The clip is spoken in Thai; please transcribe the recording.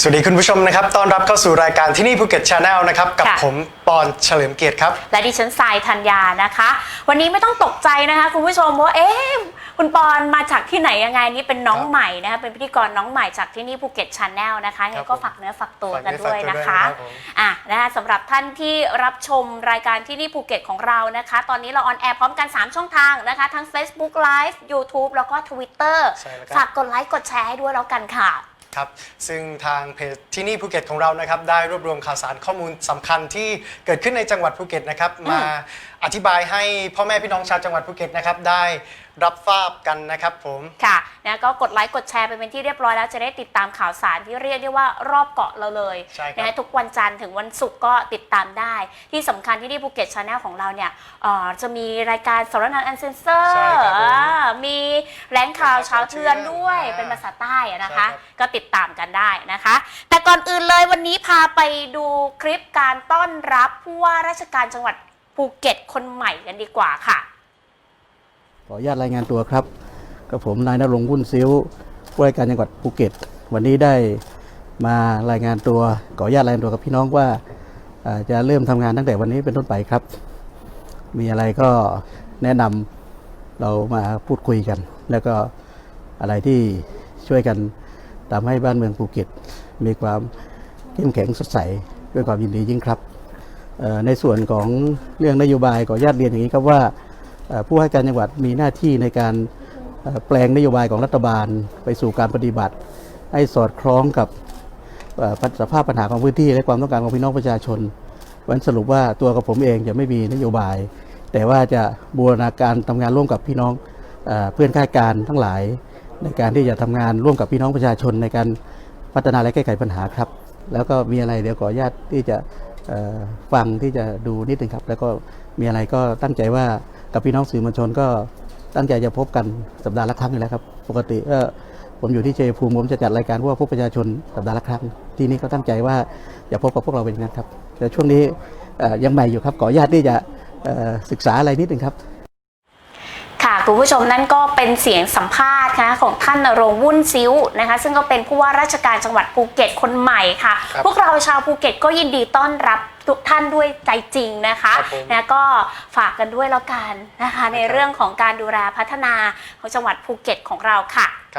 สวัสดีคุณผู้ชมนะครับ ต้อนรับเข้าสู่รายการที่นี่ภูเก็ตชาแนลนะครับ กับค่ะ ผมปอนเฉลิมเกียรติครับ และดิฉันทรายธัญญานะคะ วันนี้ไม่ต้องตกใจนะคะ คุณผู้ชมว่าเอ๊ะคุณปอนมาจากที่ไหนยังไงนี่เป็นน้องครับใหม่นะคะเป็นพิธีกรน้องใหม่จากที่นี่ภูเก็ตชาแนลนะคะงั้นก็ผมฝากเนื้อฝากตัวฝากกันเนื้อด้วยฝากตัวนะคะด้วยนะครับผม อะนะคะสำหรับท่านที่รับชมรายการที่นี่ภูเก็ตของเรานะคะ ตอนนี้เราออนแอร์พร้อมกัน 3 ช่องทางนะคะ ทั้ง Facebook Live YouTube แล้วก็ Twitter ใช่แล้วครับ ฝากกดไลค์กดแชร์ให้ด้วยแล้วกันค่ะ ครับ ซึ่งทางเพจที่นี่ภูเก็ตของเรานะครับได้รวบรวมข่าวสารข้อมูลสำคัญที่เกิดขึ้นในจังหวัดภูเก็ตนะครับมาอธิบายให้พ่อแม่พี่น้องชาวจังหวัดภูเก็ตนะครับได้รับทราบกันนะครับผมค่ะนะก็กดไลค์กดแชร์ไปเป็นที่เรียบร้อยแล้วจะได้ติดตามข่าวสารที่เรียกได้ว่ารอบเกาะเราเลยใช่ครับนะฮะทุกวันจันทร์ถึงวันศุกร์ก็ติดตามได้ ที่สำคัญที่ที่ภูเก็ตชาแนลของเราเนี่ยเอ่อจะมีรายการสารนันอันเซนเซอร์ ลงข่าวเชาวเทือนด้วยอ่าเป็นภาษาใต้อะนะคะ ใช่ครับ ก็ติดตามกันได้นะคะ แต่ก่อนอื่นเลยวันนี้พาไปดูคลิปการต้อนรับผู้ว่าราชการจังหวัดภูเก็ตคนใหม่กันดีกว่าค่ะ ขออนุญาตรายงานตัวครับกับผมนายนรงค์วุ่นซิ้วผู้ว่าราชการจังหวัดภูเก็ต วันนี้ได้มารายงานตัวขออนุญาตรายงานตัวกับพี่น้องว่าอ่าจะเริ่มทำงานตั้งแต่วันนี้เป็นต้นไปครับ มีอะไรก็แนะนำ เรามาพูดคุยกัน แล้วก็อะไรที่ช่วยกันทำให้บ้านเมืองภูเก็ต มีความเข้มแข็งสดใสด้วยความยินดียิ่งครับ ในส่วนของเรื่องนโยบายขออนญาติเรียนอย่างนี้ครับว่าผู้ให้การจังหวัดมีหน้าที่ในการแปลงนโยบายของรัฐบาลไปสู่การปฏิบัติ ให้สอดคล้องกับสภาพปัญหาของพื้นที่และความต้องการของพี่น้องประชาชนวันสรุปว่าตัวกับผมเองจะไม่มีนโยบาย แต่ว่าจะบูรณาการทำงานร่วมกับพี่น้องเพื่อนข้าราชการทั้งหลาย ในการที่จะทำงานร่วมกับพี่น้องประชาชนในการพัฒนาและแก้ไขปัญหาครับ แล้วก็มีอะไรเดี๋ยวขออนุญาตที่จะฟังที่จะดูนิดนึงครับ แล้วก็มีอะไรก็ตั้งใจว่ากับพี่น้องสื่อมวลชนก็ตั้งใจจะพบกันสัปดาห์ละครั้งอยู่แล้วครับ ปกติก็ผมอยู่ที่เชัยภูมิผมจะจัดรายการพวกพบประชาชนสัปดาห์ละครั้ง ที่นี่ก็ตั้งใจว่าจะพบกับพวกเราเป็นอย่างนั้นครับแต่ช่วงนี้ยังใหม่อยู่ครับขออนุญาตที่จะ ศึกษาอะไรนิดนึงครับค่ะคุณผู้ชมนั่นก็เป็นเสียงสัมภาษณ์นะคะของท่านนรงค์วุ่นซิ้วนะคะ ซึ่งก็เป็นผู้ว่าราชการจังหวัดภูเก็ตคนใหม่ค่ะครับพวกเราชาวภูเก็ตก็ยินดีต้อนรับทุกท่านด้วยใจจริงนะคะครับผมนะก็ฝากกันด้วยแล้วกันนะคะ ในเรื่องของการดูแลพัฒนาของจังหวัดภูเก็ตของเราค่ะ ครับ